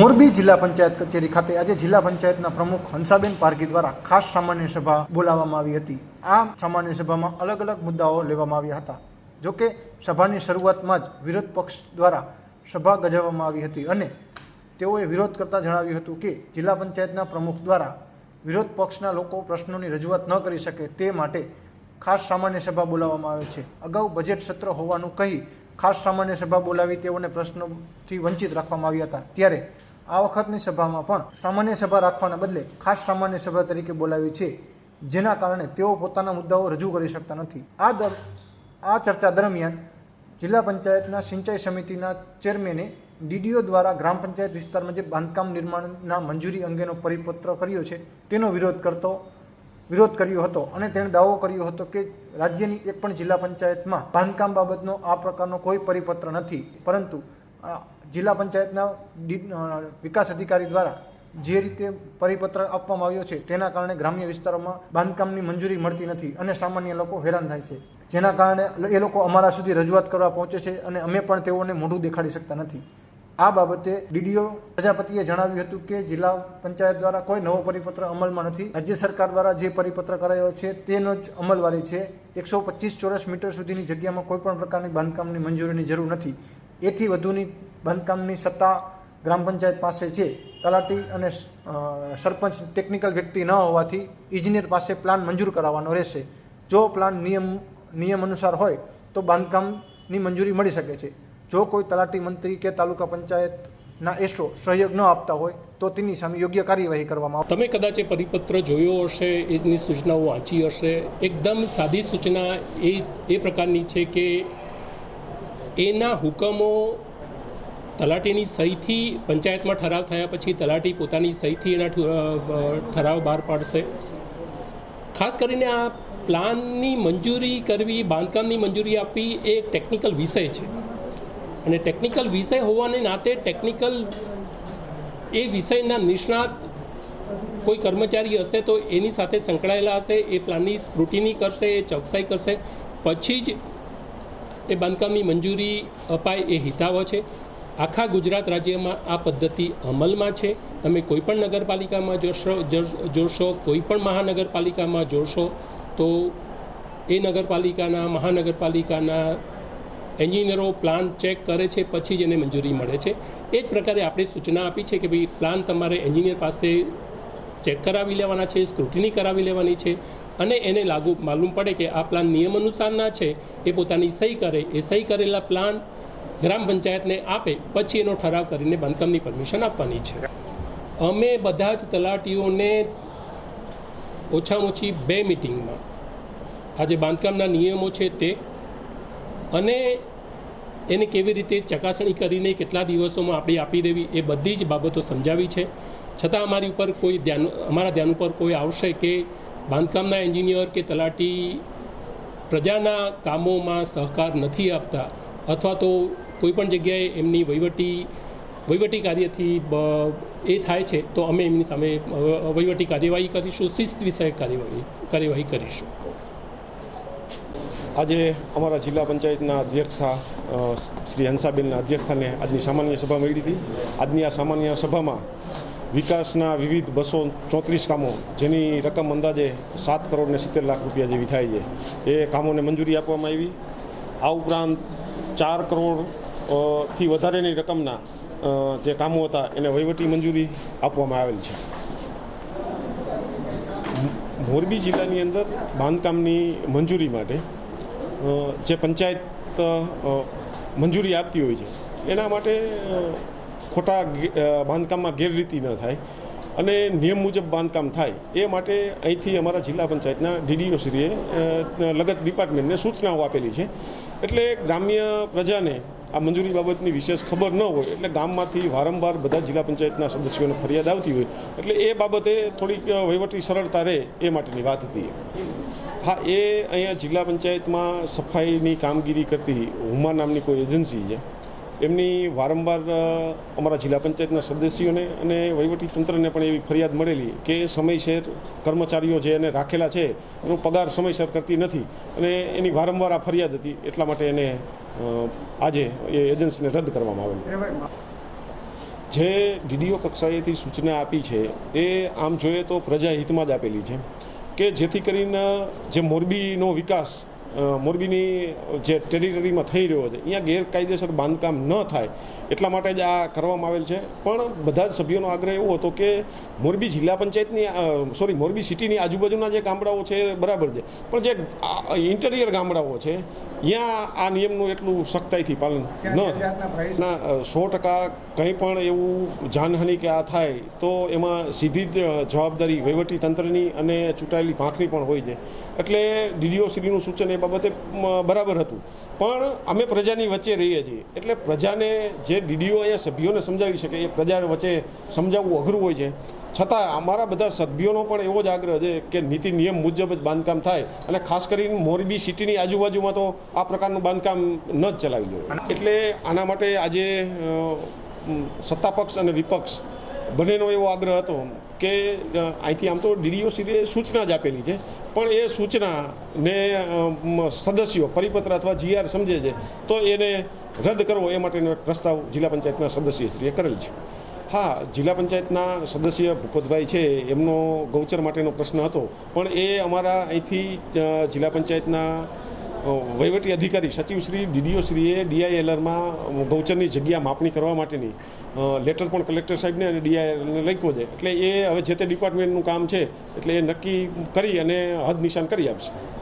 મોરબી જિલ્લા પંચાયત કચેરી ખાતે આજે જિલ્લા પંચાયતના પ્રમુખ હંસાબેન પારકી દ્વારા ખાસ સામાન્ય સભા બોલાવવામાં આવી હતી. આ સામાન્ય સભામાં અલગ અલગ મુદ્દાઓ લેવામાં આવ્યા હતા. જોકે સભાની શરૂઆતમાં જ વિરોધ પક્ષ દ્વારા સભા ગજાવવામાં આવી હતી અને તેઓએ વિરોધ કરતાં જણાવ્યું હતું કે જિલ્લા પંચાયતના પ્રમુખ દ્વારા વિરોધ પક્ષના લોકો પ્રશ્નોની રજૂઆત ન કરી શકે તે માટે ખાસ સામાન્ય સભા બોલાવવામાં આવે છે. અગાઉ બજેટ સત્ર હોવાનું કહી ખાસ સામાન્ય સભા બોલાવી તેઓને પ્રશ્નોથી વંચિત રાખવામાં આવ્યા હતા. ત્યારે આ વખતની સભામાં પણ સામાન્ય સભા રાખવાના બદલે ખાસ સામાન્ય સભા તરીકે બોલાવી છે, જેના કારણે તેઓ પોતાના મુદ્દાઓ રજૂ કરી શકતા નથી. આ દર, આ ચર્ચા દરમિયાન જિલ્લા પંચાયતના સિંચાઈ સમિતિના ચેરમેને ડીડીઓ દ્વારા ગ્રામ પંચાયત વિસ્તારમાં જે બાંધકામ નિર્માણના મંજૂરી અંગેનો પરિપત્ર કર્યો છે, તેનો વિરોધ કરતો, વિરોધ કર્યો હતો અને તેણે દાવો કર્યો હતો કે રાજ્યની એક પણ જિલ્લા પંચાયતમાં બાંધકામ બાબતનો આ પ્રકારનો કોઈ પરિપત્ર નથી. પરંતુ જિલ્લા પંચાયતના વિકાસ અધિકારી દ્વારા જે રીતે પરિપત્ર આપવામાં આવ્યો છે, તેના કારણે ગ્રામ્ય વિસ્તારોમાં બાંધકામની મંજૂરી મળતી નથી અને સામાન્ય લોકો હેરાન થાય છે. જેના કારણે એ લોકો અમારા સુધી રજૂઆત કરવા પહોંચે છે અને અમે પણ તેઓને મોઢું દેખાડી શકતા નથી. આ બાબતે ડીડીઓ પ્રજાપતિએ જણાવ્યું હતું કે જિલ્લા પંચાયત દ્વારા કોઈ નવો પરિપત્ર અમલમાં નથી. રાજ્ય સરકાર દ્વારા જે પરિપત્ર કરાયો છે, તેનો જ અમલવારી છે. એકસો પચીસ ચોરસ મીટર સુધીની જગ્યામાં કોઈ પણ પ્રકારની બાંધકામની મંજૂરીની જરૂર નથી. એથી વધુની બાંધકામની સત્તા ગ્રામ પંચાયત પાસે છે. તલાટી અને સરપંચ ટેકનિકલ વ્યક્તિ ન હોવાથી ઇજનેર પાસે પ્લાન મંજૂર કરાવવાનો રહેશે. જો પ્લાન નિયમ નિયમ અનુસાર હોય તો બાંધકામની મંજૂરી મળી શકે છે. જો કોઈ તલાટી મંત્રી કે તાલુકા પંચાયતના એસો સહયોગ ન આપતા હોય તો તેની સામે યોગ્ય કાર્યવાહી કરવામાં આવે તમે કદાચ એ પરિપત્ર જોયો હશે, એની સૂચનાઓ વાંચી હશે. એકદમ સાદી સૂચના એ એ પ્રકારની છે કે એના હુકમો તલાટીની સહીથી પંચાયતમાં ઠરાવ થયા પછી તલાટી પોતાની સહીથી એના ઠરાવ બહાર પાડશે. ખાસ કરીને આ પ્લાનની મંજૂરી કરવી, બાંધકામની મંજૂરી આપવી એ એક ટેકનિકલ વિષય છે. અને ટેકનિકલ વિષય હોવાને નાતે ટેકનિકલ એ વિષયના નિષ્ણાત કોઈ કર્મચારી હશે તો એની સાથે સંકળાયેલા હશે, એ પ્લાનની સ્ક્રુટિની કરશે, એ ચોકસાઈ કરશે. પછી જ એ બાંધકામની મંજૂરી અપાય એ હિતાવહ છે. આખા ગુજરાત રાજ્યમાં આ પદ્ધતિ અમલમાં છે. તમે કોઈપણ નગરપાલિકામાં જોશો જોશો કોઈપણ મહાનગરપાલિકામાં જોશો, તો એ નગરપાલિકાના, મહાનગરપાલિકાના એન્જિનિયરો પ્લાન ચેક કરે છે, પછી જ એને મંજૂરી મળે છે. એ જ પ્રકારે આપણે સૂચના આપી છે કે ભાઈ પ્લાન તમારે એન્જિનિયર પાસે ચેક કરાવી લેવાના છે, સ્ક્રુટિની કરાવી લેવાની છે. અને એને લાગુ માલુમ પડે કે આ પ્લાન નિયમ અનુસારના છે, એ પોતાની સહી કરે, એ સહી કરેલા પ્લાન ગ્રામ પંચાયતને આપે, પછી એનો ઠરાવ કરીને બાંધકામની પરમિશન આપવાની છે. અમે બધા જ તલાટીઓને ઓછામાં ઓછી બે મિટિંગમાં આજે બાંધકામના નિયમો છે તે અને એને કેવી રીતે ચકાસણી કરીને કેટલા દિવસોમાં આપણે આપી દેવી એ બધી જ બાબતો સમજાવી છે. છતાં અમારી ઉપર કોઈ ધ્યાન, અમારા ધ્યાન ઉપર કોઈ આવશે કે બાંધકામના એન્જિનિયર કે તલાટી પ્રજાના કામોમાં સહકાર નથી આપતા અથવા તો કોઈપણ જગ્યાએ એમની વહીવટી વહીવટી કાર્યથી એ થાય છે, તો અમે એમની સામે વહીવટી કાર્યવાહી કરીશું, શિસ્ત વિષયક કાર્યવાહી કાર્યવાહી કરીશું. આજે અમારા જિલ્લા પંચાયતના અધ્યક્ષા શ્રી હંસાબેનના અધ્યક્ષસ્થાને આજની સામાન્ય સભા મળી હતી. આજની આ સામાન્ય સભામાં વિકાસના વિવિધ બસો ચોત્રીસ કામો, જેની રકમ અંદાજે સાત કરોડ ને સિત્તેર લાખ રૂપિયા જેવી થાય છે. એ કામોને મંજૂરી આપવામાં આવી. આ ઉપરાંત ચાર કરોડથી વધારેની રકમના જે કામો હતા, એને વહીવટી મંજૂરી આપવામાં આવેલ છે. મોરબી જિલ્લાની અંદર બાંધકામની મંજૂરી માટે જે પંચાયત મંજૂરી આપતી હોય છે. એના માટે ખોટા બાંધકામમાં ગેરરીતિ ન થાય અને નિયમ મુજબ બાંધકામ થાય. એ માટે અહીંથી અમારા જિલ્લા પંચાયતના ડીડીઓશ્રીએ લગત ડિપાર્ટમેન્ટને સૂચનાઓ આપેલી છે. એટલે ગ્રામ્ય પ્રજાને આ મંજૂરી બાબતની વિશેષ ખબર ન હોય, એટલે ગામમાંથી વારંવાર બધા જિલ્લા પંચાયતના સદસ્યોને ફરિયાદ આવતી હોય, એટલે એ બાબતે થોડીક વહીવટી સરળતા રહે એ માટેની વાત હતી. હા, એ અહીંયા જિલ્લા પંચાયતમાં સફાઈની કામગીરી કરતી હુમા નામની કોઈ એજન્સી છે? એમની વારંવાર અમારા જિલ્લા પંચાયતના સદસ્યોને અને વહીવટી તંત્રને પણ એવી ફરિયાદ મળેલી કે સમયસર કર્મચારીઓ જે એને રાખેલા છે, એનો પગાર સમયસર કરતી નથી અને એની વારંવાર આ ફરિયાદ હતી. એટલા માટે એને આજે એ એજન્સીને રદ કરવામાં આવેલી. જે ડીડીઓ કક્ષાએથી સૂચના આપી છે, એ આમ જોઈએ તો પ્રજાહિતમાં જ આપેલી છે કે જેથી કરીને જે મોરબીનો વિકાસ મોરબીની જે ટેરિટરીમાં થઈ રહ્યો છે, અહીંયા ગેરકાયદેસર બાંધકામ ન થાય એટલા માટે જ આ કરવામાં આવેલ છે. પણ બધા જ સભ્યોનો આગ્રહ એવો હતો કે મોરબી જિલ્લા પંચાયતની સોરી, મોરબી સિટીની આજુબાજુના જે ગામડાઓ છે બરાબર છે. પણ જે ઇન્ટિરિયર ગામડાઓ છે ત્યાં આ નિયમનું એટલું સખ્તાઈથી પાલન ન ના સો ટકા કંઈ પણ એવું જાનહાનિ કે આ થાય તો એમાં સીધી જ જવાબદારી વહીવટી તંત્રની અને ચૂંટાયેલી પાંખની પણ હોય છે. એટલે ડીડીઓ શ્રીનું સૂચન એ બાબતે બરાબર હતું. પણ અમે પ્રજાની વચ્ચે રહીએ છીએ. એટલે પ્રજાને જે ડીડીઓ અહીંયા સભ્યોને સમજાવી શકે એ પ્રજા વચ્ચે સમજાવવું અઘરું હોય છે. છતાં અમારા બધા સભ્યોનો પણ એવો જ આગ્રહ છે કે નીતિ નિયમ મુજબ જ બાંધકામ થાય અને ખાસ કરીને મોરબી સિટીની આજુબાજુમાં તો આ પ્રકારનું બાંધકામ ન જ ચલાવી જોઈએ એટલે આના માટે આજે સત્તાપક્ષ સત્તા પક્ષ અને વિપક્ષ બંનેનો એવો આગ્રહ હતો કે અહીંથી આમ તો ડીડીઓ સીધે સૂચના જ આપેલી છે. પણ એ સૂચનાને સદસ્યો, પરિપત્ર અથવા જીઆર સમજે છે, તો એને રદ કરવો એ માટેનો એક પ્રસ્તાવ જિલ્લા પંચાયતના સદસ્યશ્રીએ કરેલ છે. હા, જિલ્લા પંચાયતના સદસ્ય ભૂપતભાઈ છે, એમનો ગૌચર માટેનો પ્રશ્ન હતો. પણ એ અમારા અહીંથી જિલ્લા પંચાયતના વહીવટી અધિકારી સચિવશ્રી ડીડીઓશ્રીએ ડીઆઈએલઆરમાં ગૌચરની જગ્યા માપણી કરવા માટેની લેટર પણ કલેક્ટર સાહેબને અને ડીઆઈએલને લખ્યો છે. એટલે એ હવે જે તે ડિપાર્ટમેન્ટનું કામ છે, એટલે એ નક્કી કરી અને હદ નિશાન કરી આપશે.